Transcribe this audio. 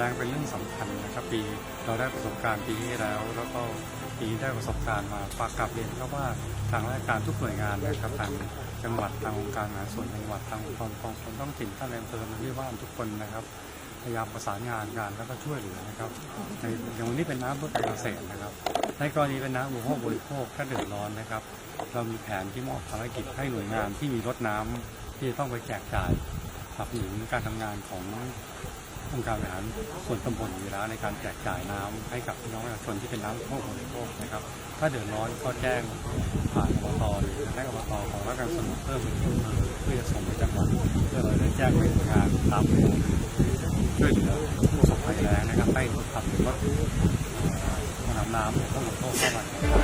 แรงเป็นเรื่องสำคัญนะครับ ปีเราได้ประสบการณ์ปีที่แล้ว แล้วก็ปีนี้ได้ประสบการณ์มาฝากกลับเรียนครับว่าทางราชการทุกหน่วยงานนะครับทางจังหวัดทางองค์การมหาส่วนจังหวัดทางกองกรปกองส่วนท้องถิ่นท่านในอำเภอในที่ว่านทุกคนนะครับพยายามประสานงานกันแล้วก็ช่วยเหลือนะครับในอย่างวันนี้เป็นน้ำเพื่อการเกษตรนะครับ ในกรณีเป็นน้ำอุปโภคบริโภคถ้าเดือดร้อนนะครับ เรามีแผนที่มอบภารกิจให้หน่วยงานที่มีรถน้ำที่จะต้องไปแจกจ่ายสนับสนุนการทำงานของ องค์การบริหารส่วนตำบลอยู่แล้วในการแจกจ่ายน้ำให้กับพี่น้องประชาชนที่เป็นน้ำอุปโภคบริโภคนะครับ ถ้าเดือดร้อนก็แจ้งผ่านอบตหรือให้อบตของรัฐการสนุนเพิ่มเป็นที่มือเพื่อจะส่งไปจังหวัดเพื่อเราได้แจ้งไปหน่วยงานตามหน่วยช่วยเหลือผู้ประสบภัยแล้งนะครับให้ขับรถเอ่อนำน้ำอุปโภคบริโภคเข้ามา